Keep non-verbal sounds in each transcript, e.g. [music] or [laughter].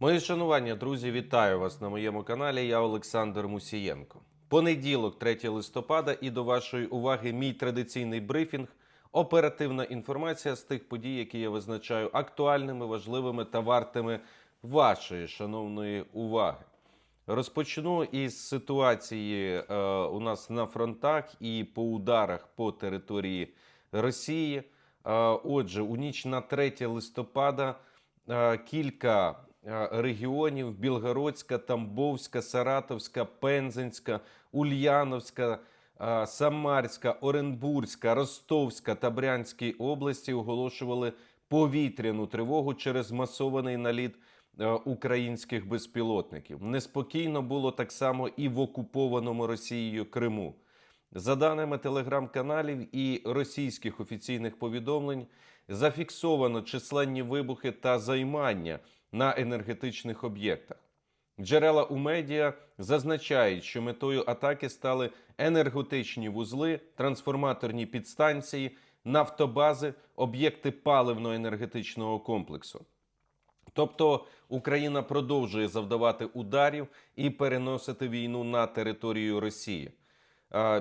Мої шанування, друзі, вітаю вас на моєму каналі. Я Олександр Мусієнко. Понеділок, 3 листопада, і до вашої уваги мій традиційний брифінг. Оперативна інформація з тих подій, які я визначаю актуальними, важливими та вартими вашої шановної уваги. Розпочну із ситуації е, у нас на фронтах і по ударах по території Росії. Е, отже, у ніч на 3 листопада е, кілька регіонів: Білгородська, Тамбовська, Саратовська, Пензенська, Ульяновська, е, Самарська, Оренбурзька, Ростовська та Брянській області оголошували повітряну тривогу через масований наліт е, українських безпілотників. Неспокійно було так само і в окупованому Росією Криму. За даними телеграм-каналів і російських офіційних повідомлень, зафіксовано численні вибухи та займання на енергетичних об'єктах. Джерела у медіа зазначають, що метою атаки стали енергетичні вузли, трансформаторні підстанції, нафтобази, об'єкти паливно-енергетичного комплексу. Тобто Україна продовжує завдавати ударів і переносити війну на територію Росії.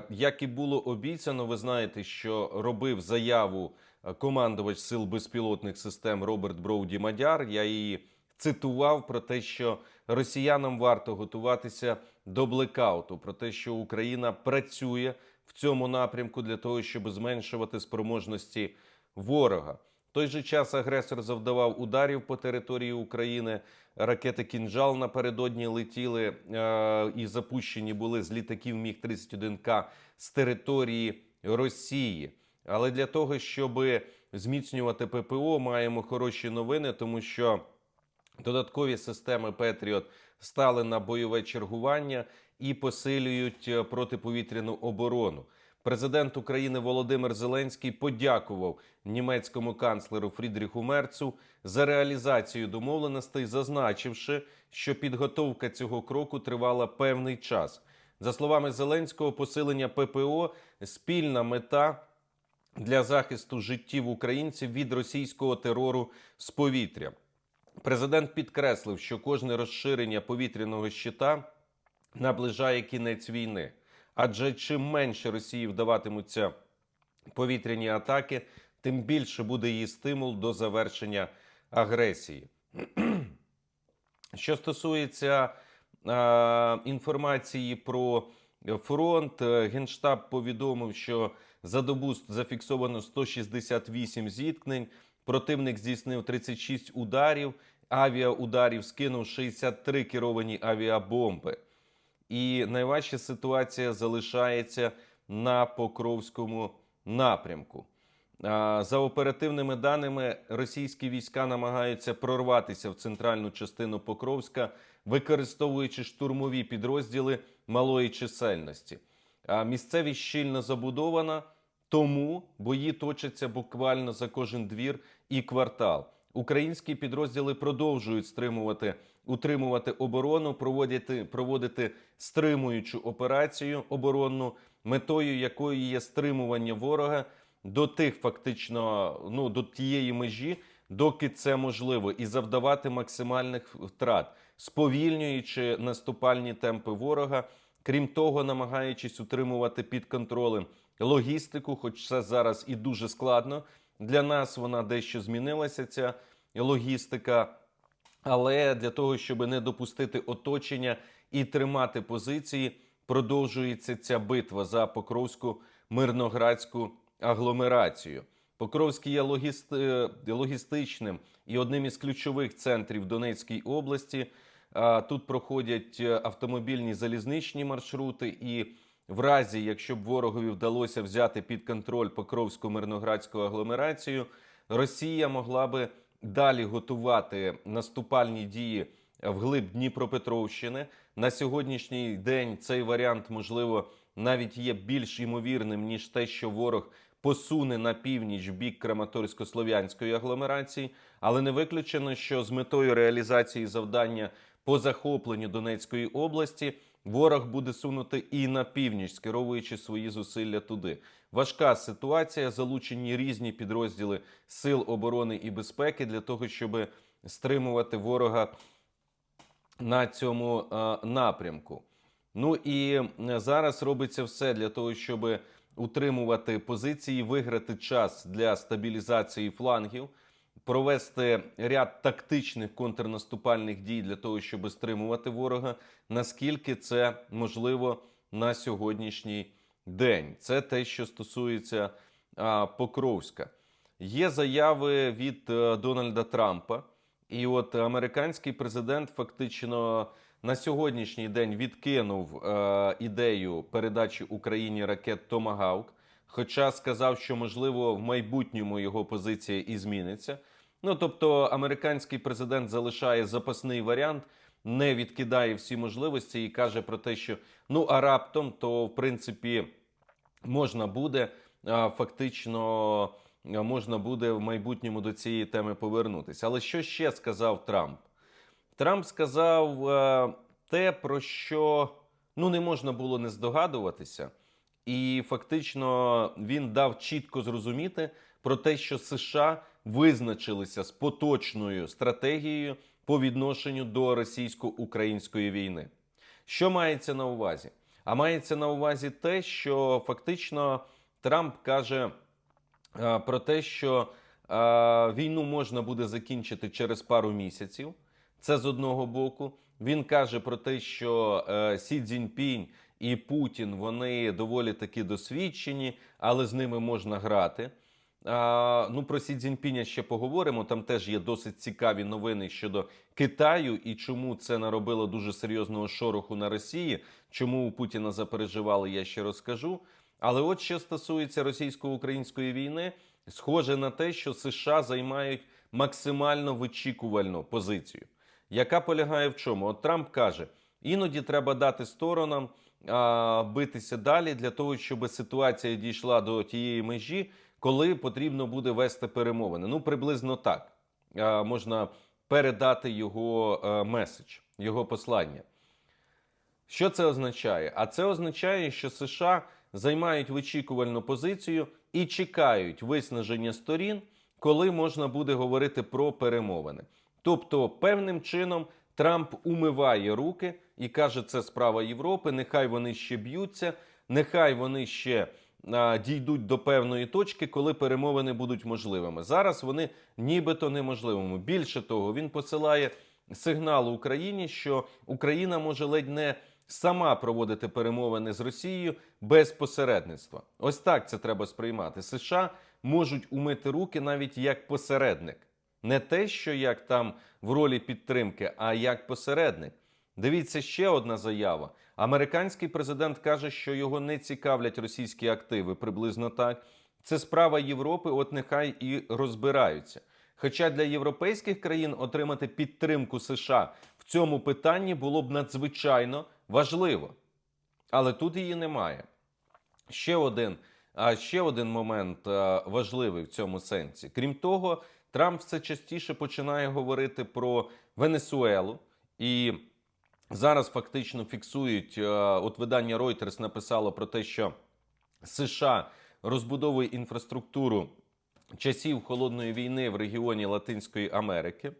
Як і було обіцяно, ви знаєте, що робив заяву командувач сил безпілотних систем Роберт Броуді Мадяр. Я її цитував про те, що росіянам варто готуватися до блекауту, про те, що Україна працює в цьому напрямку для того, щоб зменшувати спроможності ворога. В той же час агресор завдавав ударів по території України. Ракети Кінжал напередодні летіли е, і запущені були з літаків Міг 31 к з території Росії. Але для того, щоб зміцнювати ППО, маємо хороші новини, тому що додаткові системи Петріот стали на бойове чергування і посилюють е, протиповітряну оборону. Президент України Володимир Зеленський подякував німецькому канцлеру Фрідріху Мерцу за реалізацію домовленостей, зазначивши, що підготовка цього кроку тривала певний час. За словами Зеленського, посилення ППО спільна мета для захисту життів українців від російського терору з повітря. Президент підкреслив, що кожне розширення повітряного щита наближає кінець війни. Адже чим менше Росії вдаватимуться повітряні атаки, тим більше буде її стимул до завершення агресії. Що стосується е, інформації про фронт, е, Генштаб повідомив, що за добу зафіксовано 168 зіткнень. Противник здійснив 36 ударів, авіаударів скинув 63 керовані авіабомби. І найважча ситуація залишається на Покровському напрямку. За оперативними даними, російські війська намагаються прорватися в центральну частину Покровська, використовуючи штурмові підрозділи малої чисельності. Місцевість щільно забудована, тому бої точаться буквально за кожен двір і квартал. Українські підрозділи продовжують стримувати, утримувати оборону, проводити, проводити стримуючу операцію оборонну, метою якої є стримування ворога до тих, фактично, ну до тієї межі, доки це можливо, і завдавати максимальних втрат, сповільнюючи наступальні темпи ворога. Крім того, намагаючись утримувати під контролем логістику, хоч це зараз і дуже складно. Для нас вона дещо змінилася, ця логістика. Але для того, щоб не допустити оточення і тримати позиції, продовжується ця битва за Покровську мирноградську агломерацію. Покровський є логісти... логістичним і одним із ключових центрів Донецької області. Тут проходять е, автомобільні залізничні маршрути, і в разі, якщо б ворогові вдалося взяти під контроль Покровську мирноградську агломерацію, Росія могла би далі готувати наступальні дії вглиб Дніпропетровщини. На сьогоднішній день цей варіант, можливо, навіть є більш ймовірним, ніж те, що ворог посуне на північ в бік Краматорсько-Слов'янської агломерації, але не виключено, що з метою реалізації завдання по захопленню Донецької області ворог буде сунути і на північ, скеровуючи свої зусилля туди. Важка ситуація, залучені різні підрозділи сил оборони і безпеки для того, щоб стримувати ворога на цьому е, напрямку. Ну і е, зараз робиться все для того, щоб утримувати позиції, виграти час для стабілізації флангів, провести ряд тактичних контрнаступальних дій для того, щоб стримувати ворога. Наскільки це можливо на сьогоднішній день? Це те, що стосується а, Покровська. Є заяви від е, Дональда Трампа, і от американський президент фактично на сьогоднішній день відкинув е, ідею передачі Україні ракет Томагавк. Хоча сказав, що можливо в майбутньому його позиція і зміниться. Ну тобто, американський президент залишає запасний варіант, не відкидає всі можливості і каже про те, що ну а раптом, то в принципі можна буде фактично можна буде в майбутньому до цієї теми повернутися. Але що ще сказав Трамп? Трамп сказав е, те, про що ну не можна було не здогадуватися, і фактично він дав чітко зрозуміти про те, що США визначилися з поточною стратегією по відношенню до російсько-української війни. Що мається на увазі? А мається на увазі те, що фактично Трамп каже е, про те, що е, війну можна буде закінчити через пару місяців. Це з одного боку. Він каже про те, що е, Сі Цзіньпінь і Путін вони доволі таки досвідчені, але з ними можна грати. Ну про Сі Цзіньпіня ще поговоримо. Там теж є досить цікаві новини щодо Китаю і чому це наробило дуже серйозного шороху на Росії. Чому у Путіна запереживали, я ще розкажу. Але от що стосується російсько-української війни, схоже на те, що США займають максимально вичікувальну позицію, яка полягає в чому? От Трамп каже: іноді треба дати сторонам а, битися далі для того, щоб ситуація дійшла до тієї межі, коли потрібно буде вести перемовини. Ну, приблизно так можна передати його меседж, його послання. Що це означає? А це означає, що США займають вичікувальну позицію і чекають виснаження сторін, коли можна буде говорити про перемовини. Тобто, певним чином Трамп умиває руки і каже, це справа Європи. Нехай вони ще б'ються, нехай вони ще дійдуть до певної точки, коли перемовини будуть можливими. Зараз вони нібито неможливими. Більше того, він посилає сигнал Україні, що Україна може ледь не сама проводити перемовини з Росією без посередництва. Ось так це треба сприймати. США можуть умити руки навіть як посередник. Не те, що як там в ролі підтримки, а як посередник. Дивіться ще одна заява. Американський президент каже, що його не цікавлять російські активи, приблизно так. Це справа Європи, от нехай і розбираються. Хоча для європейських країн отримати підтримку США в цьому питанні було б надзвичайно важливо. Але тут її немає. Ще один, ще один момент важливий в цьому сенсі. Крім того, Трамп все частіше починає говорити про Венесуелу і. Зараз фактично фіксують, е, от видання Reuters написало про те, що США розбудовує інфраструктуру часів холодної війни в регіоні Латинської Америки.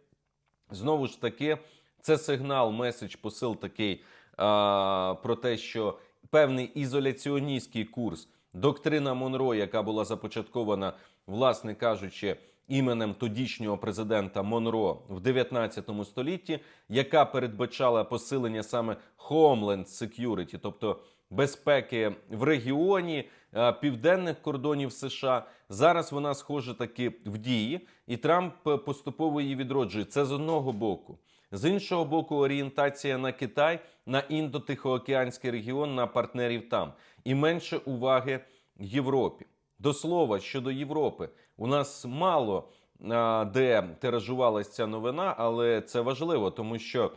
Знову ж таки, це сигнал, меседж, посил такий а, про те, що певний ізоляціоністський курс, доктрина Монро, яка була започаткована, власне кажучи, іменем тодішнього президента Монро в 19 столітті, яка передбачала посилення саме Homeland Security, тобто безпеки в регіоні е, південних кордонів США. Зараз вона схожа таки в дії, і Трамп поступово її відроджує. Це з одного боку. З іншого боку, орієнтація на Китай, на індо-тихоокеанський регіон, на партнерів там і менше уваги Європі. До слова щодо Європи, у нас мало де тиражувалася ця новина, але це важливо, тому що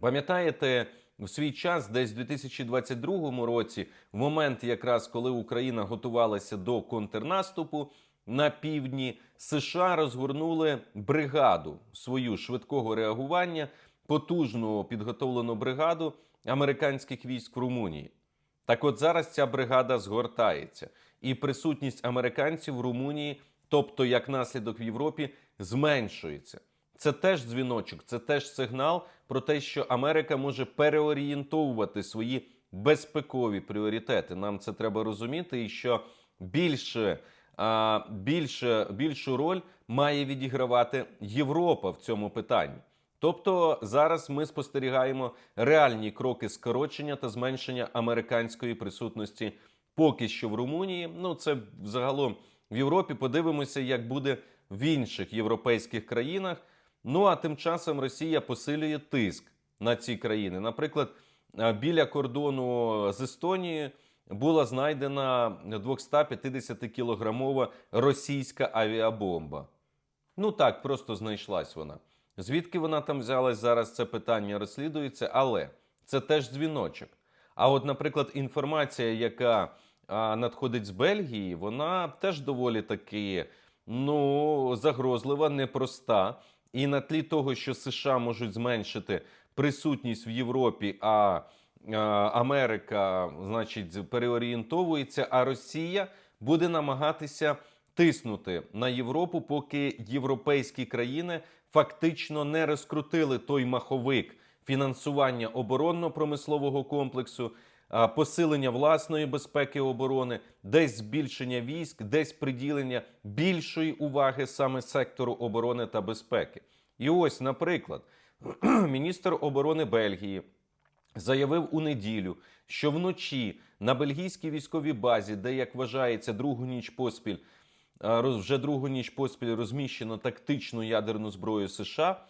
пам'ятаєте, в свій час, десь в 2022 році, в момент, якраз коли Україна готувалася до контрнаступу на півдні, США розгорнули бригаду свою швидкого реагування, потужну підготовлену бригаду американських військ в Румунії. Так, от зараз ця бригада згортається, і присутність американців в Румунії, тобто як наслідок в Європі, зменшується. Це теж дзвіночок, це теж сигнал про те, що Америка може переорієнтовувати свої безпекові пріоритети. Нам це треба розуміти, і що більше, більше, більшу роль має відігравати Європа в цьому питанні. Тобто зараз ми спостерігаємо реальні кроки скорочення та зменшення американської присутності поки що в Румунії. Ну це загалом в Європі. Подивимося, як буде в інших європейських країнах. Ну а тим часом Росія посилює тиск на ці країни. Наприклад, е, біля кордону з Естонією була знайдена 250-кілограмова російська авіабомба. Ну так, просто знайшлась вона. Звідки вона там взялась зараз? Це питання розслідується, але це теж дзвіночок. А от, наприклад, інформація, яка надходить з Бельгії, вона теж доволі таки ну, загрозлива, непроста. І на тлі того, що США можуть зменшити присутність в Європі, а, Америка, значить, переорієнтовується, а Росія буде намагатися тиснути на Європу, поки європейські країни фактично не розкрутили той маховик фінансування оборонно-промислового комплексу, посилення власної безпеки оборони, десь збільшення військ, десь приділення більшої уваги саме сектору оборони та безпеки. І ось, наприклад, [clears throat] міністр оборони Бельгії заявив у неділю, що вночі на бельгійській військовій базі, де як вважається другу ніч поспіль, вже другу ніч поспіль розміщено тактичну ядерну зброю США,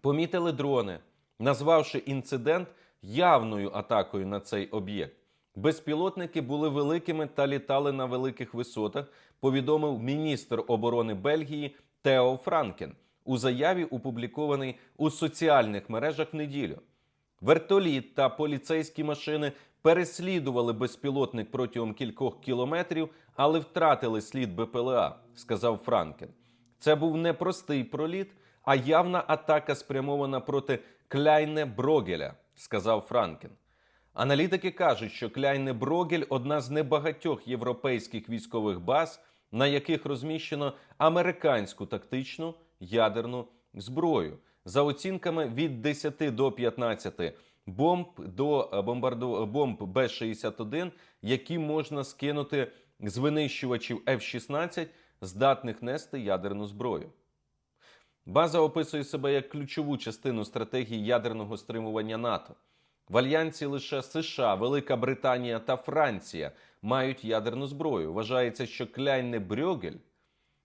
помітили дрони, назвавши інцидент явною атакою на цей об'єкт. Безпілотники були великими та літали на великих висотах, повідомив міністр оборони Бельгії Тео Франкен у заяві, опублікованій у соціальних мережах в неділю. Вертоліт та поліцейські машини переслідували безпілотник протягом кількох кілометрів, але втратили слід БПЛА, сказав Франкен. Це був не простий проліт, а явна атака спрямована проти Кляйне Брогеля, сказав Франкен. Аналітики кажуть, що Кляйне Брогель одна з небагатьох європейських військових баз, на яких розміщено американську тактичну ядерну зброю. За оцінками від 10 до 15 бомб до е, бомбарду... бомб Б-61, які можна скинути з винищувачів F-16, здатних нести ядерну зброю. База описує себе як ключову частину стратегії ядерного стримування НАТО. В альянсі лише США, Велика Британія та Франція мають ядерну зброю. Вважається, що Кляйне Брьогель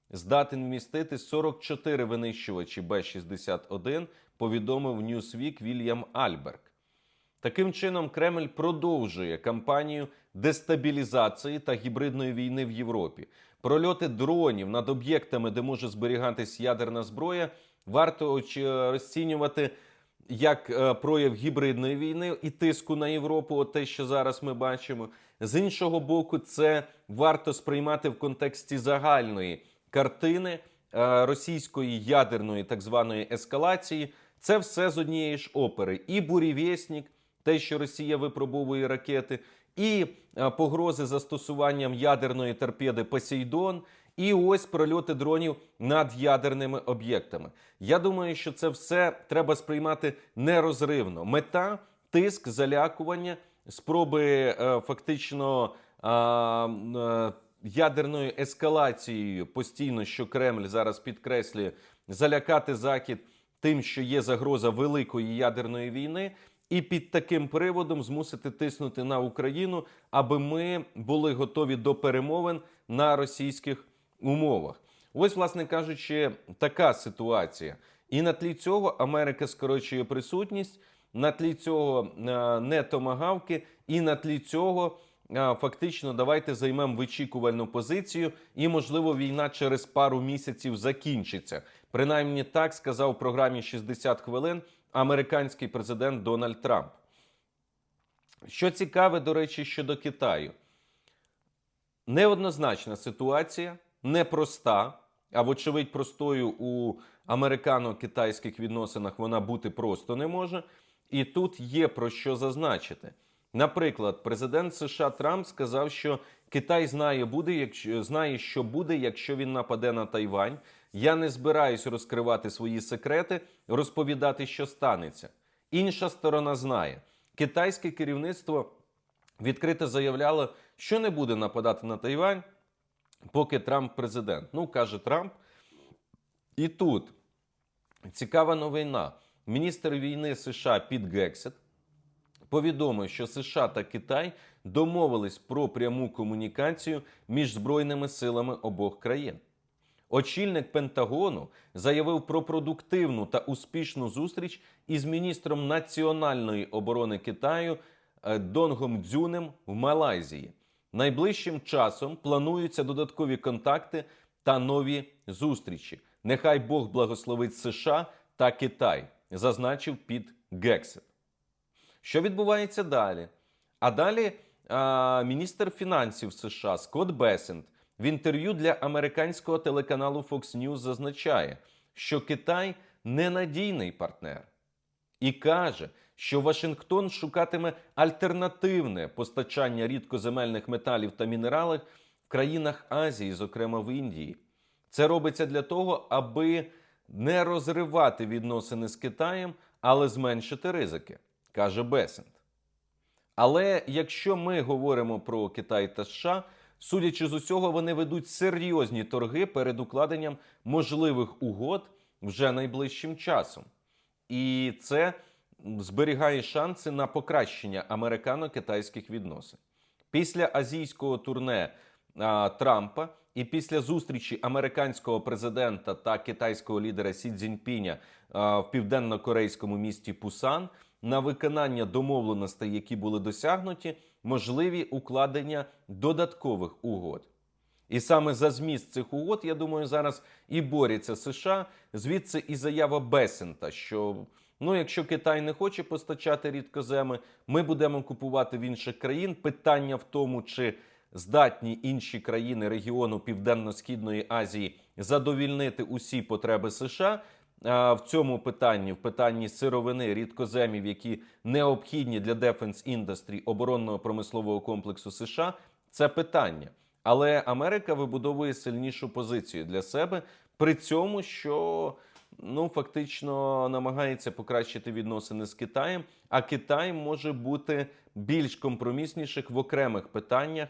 здатен вмістити 44 винищувачі Б-61, повідомив Newsweek Вільям Альберг. Таким чином, Кремль продовжує кампанію дестабілізації та гібридної війни в Європі. Прольоти дронів над об'єктами, де може зберігатись ядерна зброя, варто розцінювати як е, прояв гібридної війни і тиску на Європу, от те, що зараз ми бачимо. З іншого боку, це варто сприймати в контексті загальної картини е, російської ядерної так званої ескалації. Це все з однієї ж опери. І бурєвєснік, те, що Росія випробовує ракети, і е, погрози застосуванням ядерної торпеди Посейдон, і ось прольоти дронів над ядерними об'єктами. Я думаю, що це все треба сприймати нерозривно. Мета тиск, залякування, спроби е, фактично е, ядерною ескалацією постійно, що Кремль зараз підкреслює, залякати Захід тим, що є загроза великої ядерної війни, і під таким приводом змусити тиснути на Україну, аби ми були готові до перемовин на російських умовах. Ось, власне кажучи, така ситуація. І на тлі цього Америка скорочує присутність, на тлі цього е, не томагавки, і на тлі цього е, фактично давайте займемо вичікувальну позицію, і можливо війна через пару місяців закінчиться. Принаймні так сказав в програмі «60 хвилин американський президент Дональд Трамп. Що цікаве, до речі, щодо Китаю. Неоднозначна ситуація, непроста, а вочевидь, простою у американо-китайських відносинах вона бути просто не може. І тут є про що зазначити. Наприклад, президент США Трамп сказав, що Китай знає, буде, якщо знає, що буде, якщо він нападе на Тайвань. Я не збираюсь розкривати свої секрети, розповідати, що станеться. Інша сторона знає, китайське керівництво відкрито заявляло, що не буде нападати на Тайвань, поки Трамп президент. Ну, каже Трамп. І тут цікава новина. Міністр війни США Піт Гексет повідомив, що США та Китай домовились про пряму комунікацію між збройними силами обох країн. Очільник Пентагону заявив про продуктивну та успішну зустріч із міністром національної оборони Китаю е, Донгом Дзюнем в Малайзії. Найближчим часом плануються додаткові контакти та нові зустрічі. Нехай Бог благословить США та Китай, зазначив Піт Гексет. Що відбувається далі? А далі а, міністр фінансів США Скотт Бесент в інтерв'ю для американського телеканалу Fox News зазначає, що Китай ненадійний партнер і каже, що Вашингтон шукатиме альтернативне постачання рідкоземельних металів та мінералів в країнах Азії, зокрема в Індії. Це робиться для того, аби не розривати відносини з Китаєм, але зменшити ризики, каже Бесент. Але якщо ми говоримо про Китай та США, судячи з усього, вони ведуть серйозні торги перед укладенням можливих угод вже найближчим часом. І це зберігає шанси на покращення американо-китайських відносин. Після азійського турне а, Трампа і після зустрічі американського президента та китайського лідера Сі Цзіньпіня а, в південно-корейському місті Пусан на виконання домовленостей, які були досягнуті, можливі укладення додаткових угод. І саме за зміст цих угод, я думаю, зараз і борються США. Звідси і заява Бесента, що ну, якщо Китай не хоче постачати рідкоземи, ми будемо купувати в інших країн. Питання в тому, чи здатні інші країни регіону Південно-Східної Азії задовільнити усі потреби США. В цьому питанні, в питанні сировини, рідкоземів, які необхідні для Defense Industry, оборонного промислового комплексу США, це питання. Але Америка вибудовує сильнішу позицію для себе при цьому, що ну фактично намагається покращити відносини з Китаєм. А Китай може бути більш компромісніших в окремих питаннях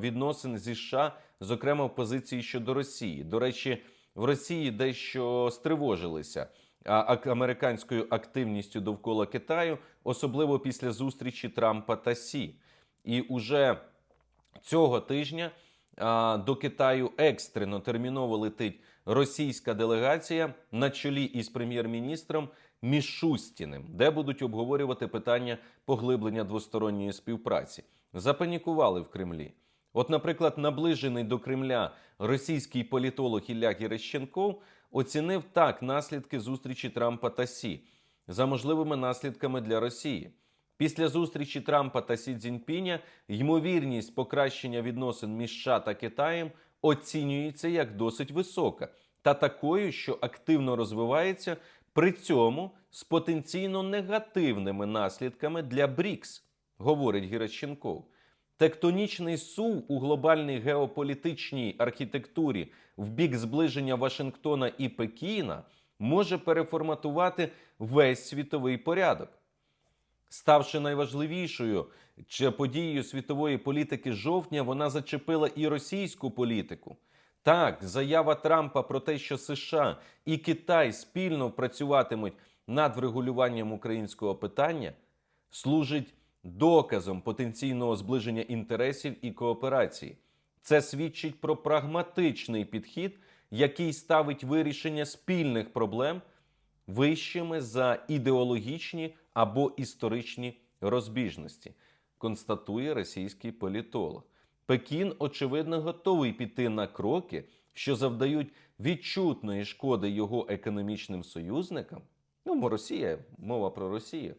відносин зі США, зокрема в позиції щодо Росії. До речі, в Росії дещо стривожилися американською активністю довкола Китаю, особливо після зустрічі Трампа та Сі. І уже цього тижня до Китаю екстрено терміново летить російська делегація на чолі із прем'єр-міністром Мішустіним, де будуть обговорювати питання поглиблення двосторонньої співпраці. Запанікували в Кремлі. От, наприклад, наближений до Кремля російський політолог Ілля Герещенков оцінив так наслідки зустрічі Трампа та Сі за можливими наслідками для Росії. Після зустрічі Трампа та Сі Цзіньпіня ймовірність покращення відносин між США та Китаєм оцінюється як досить висока та такою, що активно розвивається, при цьому з потенційно негативними наслідками для БРІКС, говорить Геращенков. Тектонічний сув у глобальній геополітичній архітектурі в бік зближення Вашингтона і Пекіна може переформатувати весь світовий порядок. Ставши найважливішою чи подією світової політики жовтня, вона зачепила і російську політику. Так, заява Трампа про те, що США і Китай спільно працюватимуть над врегулюванням українського питання, служить доказом потенційного зближення інтересів і кооперації. Це свідчить про прагматичний підхід, який ставить вирішення спільних проблем вищими за ідеологічні або історичні розбіжності, констатує російський політолог. Пекін, очевидно, готовий піти на кроки, що завдають відчутної шкоди його економічним союзникам. Ну, Росія, мова про Росію,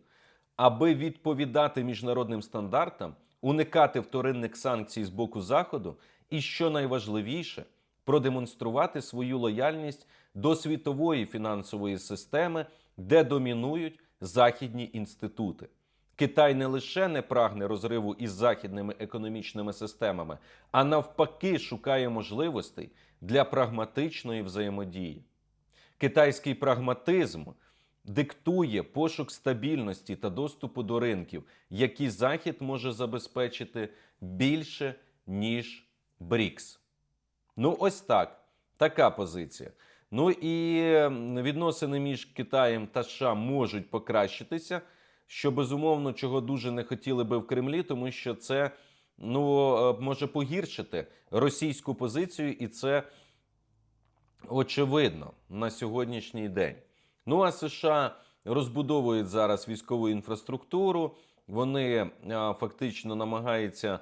аби відповідати міжнародним стандартам, уникати вторинних санкцій з боку Заходу, і що найважливіше, продемонструвати свою лояльність до світової фінансової системи, де домінують західні інститути. Китай не лише не прагне розриву із західними економічними системами, а навпаки шукає можливостей для прагматичної взаємодії. Китайський прагматизм диктує пошук стабільності та доступу до ринків, які Захід може забезпечити більше, ніж БРІКС. Ну, ось так. Така позиція. Ну і відносини між Китаєм та США можуть покращитися, що безумовно чого дуже не хотіли би в Кремлі, тому що це ну, е, може погіршити російську позицію, і це очевидно на сьогоднішній день. Ну а США розбудовують зараз військову інфраструктуру. Вони а, фактично намагаються,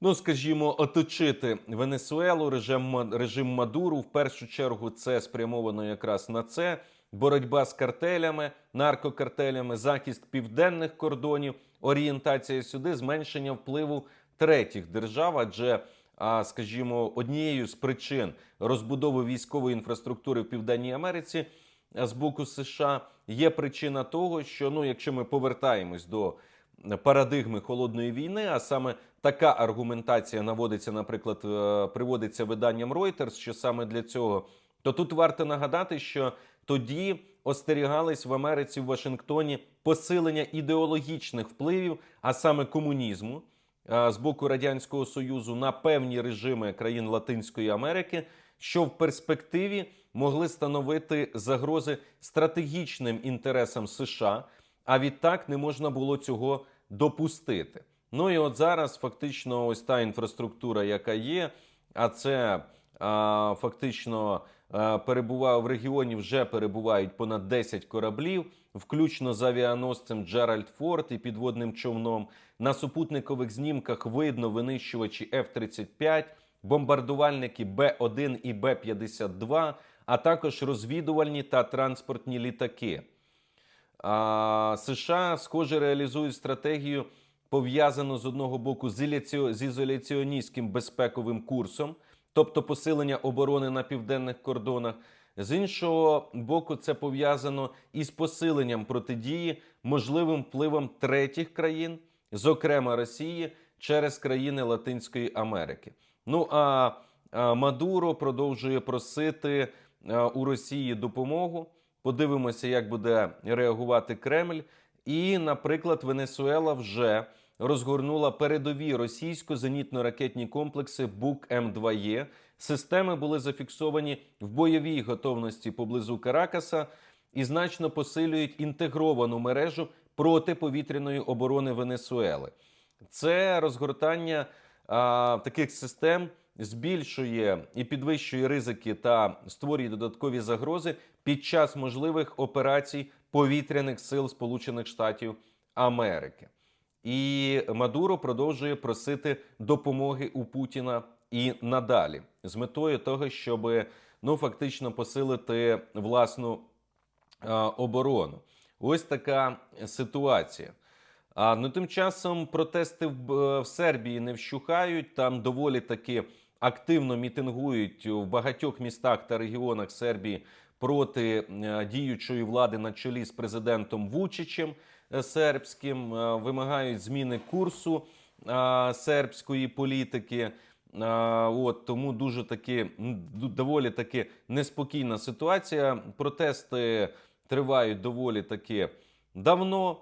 ну скажімо, оточити Венесуелу, режим, режим Мадуру. В першу чергу це спрямовано якраз на це. Боротьба з картелями, наркокартелями, захист південних кордонів, орієнтація сюди, зменшення впливу третіх держав, адже а, скажімо, однією з причин розбудови військової інфраструктури в Південній Америці з боку США. Є причина того, що ну, якщо ми повертаємось до парадигми холодної війни, а саме така аргументація наводиться, наприклад, е, приводиться виданням Reuters, що саме для цього, то тут варто нагадати, що тоді остерігались в Америці в Вашингтоні посилення ідеологічних впливів, а саме комунізму е, з боку радянського союзу на певні режими країн Латинської Америки, що в перспективі могли становити загрози стратегічним інтересам США. А відтак не можна було цього допустити. Ну і от зараз фактично ось та інфраструктура, яка є, а це а, фактично а, перебуває в регіоні, вже перебувають понад 10 кораблів, включно з авіаносцем Джеральд Форд і підводним човном. На супутникових знімках видно винищувачі F-35, бомбардувальники Б-1 і Б-52, а також розвідувальні та транспортні літаки. А, США, схоже, реалізують стратегію, пов'язану з одного боку з, іляціо- з ізоляціоністським безпековим курсом, тобто посилення оборони на південних кордонах. З іншого боку, це пов'язано із посиленням протидії можливим впливам третіх країн, зокрема Росії, через країни Латинської Америки. Ну а, Мадуро продовжує просити у Росії допомогу. Подивимося, як буде реагувати Кремль. І, наприклад, Венесуела вже розгорнула передові російсько-зенітно-ракетні комплекси БУК М2Е. Системи були зафіксовані в бойовій готовності поблизу Каракаса і значно посилюють інтегровану мережу протиповітряної оборони Венесуели. Це розгортання таких систем збільшує і підвищує ризики та створює додаткові загрози під час можливих операцій повітряних сил Сполучених Штатів Америки. І Мадуро продовжує просити допомоги у Путіна і надалі з метою того, щоб ну фактично посилити власну е, оборону. Ось така ситуація. А ну тим часом протести в, в Сербії не вщухають. Там доволі таки активно мітингують в багатьох містах та регіонах Сербії проти е, діючої влади на чолі з президентом Вучичем е, сербським. Е, Вимагають зміни курсу е, сербської політики. А, От тому дуже таки доволі таки неспокійна ситуація. Протести тривають доволі таки давно.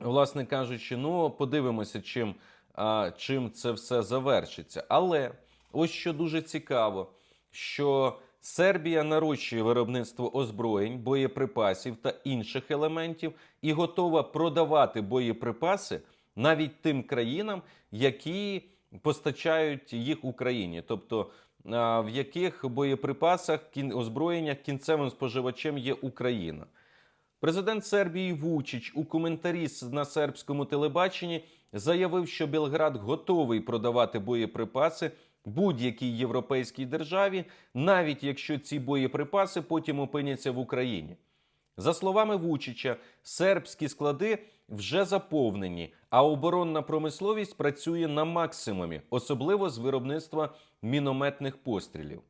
Власне кажучи, ну подивимося, чим, а, чим це все завершиться. Але ось що дуже цікаво, що Сербія нарощує виробництво озброєнь, боєприпасів та інших елементів і готова продавати боєприпаси навіть тим країнам, які постачають їх Україні, тобто в яких боєприпасах озброєннях кінцевим споживачем є Україна. Президент Сербії Вучич у коментарі на сербському телебаченні заявив, що Белград готовий продавати боєприпаси будь-якій європейській державі, навіть якщо ці боєприпаси потім опиняться в Україні. За словами Вучича, сербські склади вже заповнені, а оборонна промисловість працює на максимумі, особливо з виробництва мінометних пострілів.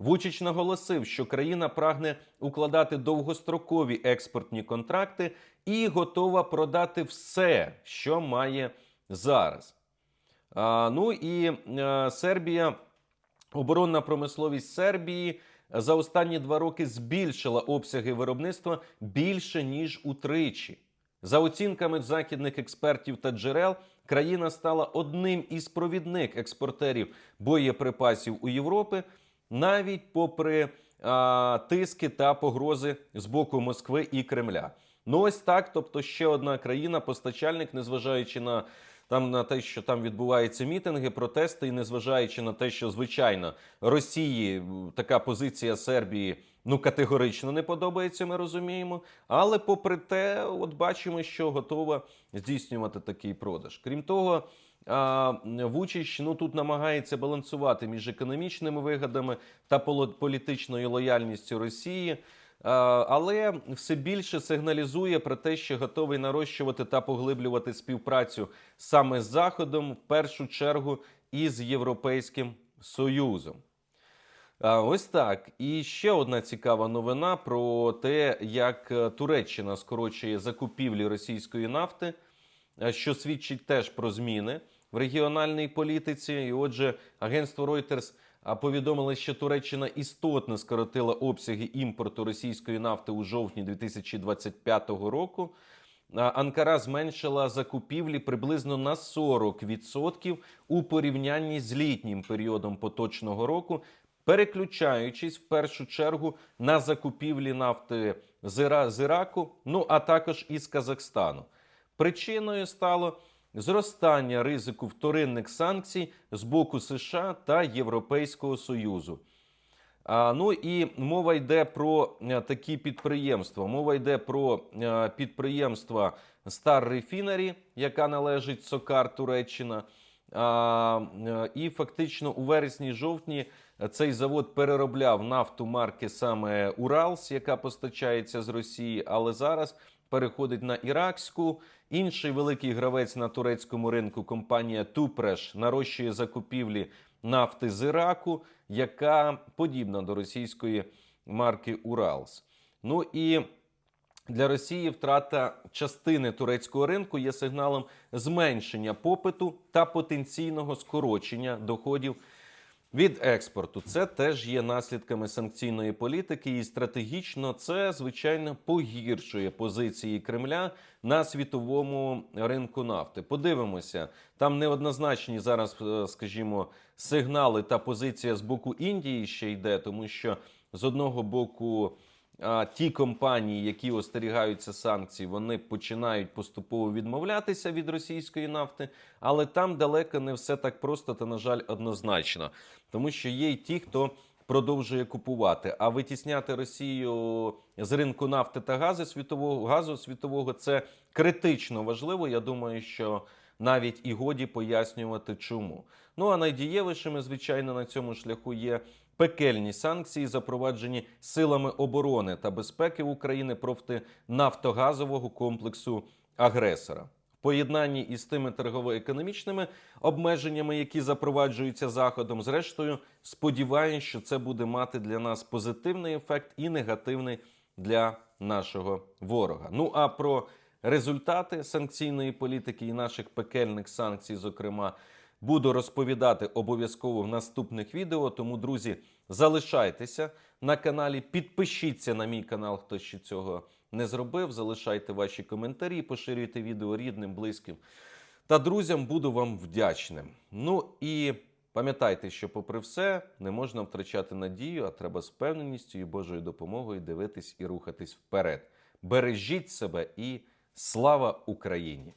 Вучич наголосив, що країна прагне укладати довгострокові експортні контракти і готова продати все, що має зараз. А, ну і е, Сербія, оборонна промисловість Сербії за останні два роки збільшила обсяги виробництва більше ніж утричі. За оцінками західних експертів та джерел, країна стала одним із провідних експортерів боєприпасів у Європи, навіть попри а, тиски та погрози з боку Москви і Кремля. Ну ось так, тобто ще одна країна, постачальник, незважаючи на там на те, що там відбуваються мітинги, протести, і незважаючи на те, що звичайно Росії така позиція Сербії ну категорично не подобається, ми розуміємо. Але попри те, от бачимо, що готова здійснювати такий продаж. Крім того. А Вучич ну тут намагається балансувати між економічними вигадами та політичною лояльністю Росії, але все більше сигналізує про те, що готовий нарощувати та поглиблювати співпрацю саме з Заходом, в першу чергу із Європейським Союзом. Ось так. І ще одна цікава новина про те, як е, Туреччина скорочує закупівлі російської нафти, що свідчить теж про зміни в регіональній політиці. І отже, агентство Reuters а, повідомило, що Туреччина істотно скоротила обсяги імпорту російської нафти у жовтні 2025 року. Анкара зменшила закупівлі приблизно на 40% у порівнянні з літнім періодом поточного року, переключаючись в першу чергу на закупівлі нафти з Іраку, ну а також із Казахстану. Причиною стало зростання ризику вторинних санкцій з боку США та Європейського Союзу. А, ну і мова йде про е, такі підприємства. Мова йде про е, підприємства Star Refinery, яка належить Сокар Туреччина. А, е, і фактично у вересні-жовтні цей завод переробляв нафту марки саме Уралс, яка постачається з Росії, але зараз переходить на іракську. Інший великий гравець на турецькому ринку компанія Тупреш нарощує закупівлі нафти з Іраку, яка подібна до російської марки Уралс. Ну і для Росії втрата частини турецького ринку є сигналом зменшення попиту та потенційного скорочення доходів від експорту. Це теж є наслідками санкційної політики, і стратегічно це звичайно погіршує позиції Кремля на світовому ринку нафти. Подивимося, там неоднозначні зараз, е, скажімо, сигнали та позиція з боку Індії ще йде, тому що з одного боку. А ті компанії, які остерігаються санкцій, вони починають поступово відмовлятися від російської нафти, але там далеко не все так просто та, на жаль, однозначно, тому що є й ті, хто продовжує купувати. А витісняти Росію з ринку нафти та газу світового газу світового це критично важливо. Я думаю, що навіть і годі пояснювати, чому. Ну а найдієвішими, звичайно, на цьому шляху є пекельні санкції, запроваджені силами оборони та безпеки України проти нафтогазового комплексу агресора. В поєднанні із тими торгово-економічними обмеженнями, які запроваджуються заходом, зрештою, сподіваюся, що це буде мати для нас позитивний ефект і негативний для нашого ворога. Ну а про результати санкційної політики і наших пекельних санкцій, зокрема, буду розповідати обов'язково в наступних відео. Тому, друзі, залишайтеся на каналі, підпишіться на мій канал, хто ще цього не зробив. Залишайте ваші коментарі, поширюйте відео рідним, близьким та друзям. Буду вам вдячним. Ну і пам'ятайте, що, попри все, не можна втрачати надію, а треба з впевненістю і Божою допомогою дивитись і рухатись вперед. Бережіть себе і слава Україні!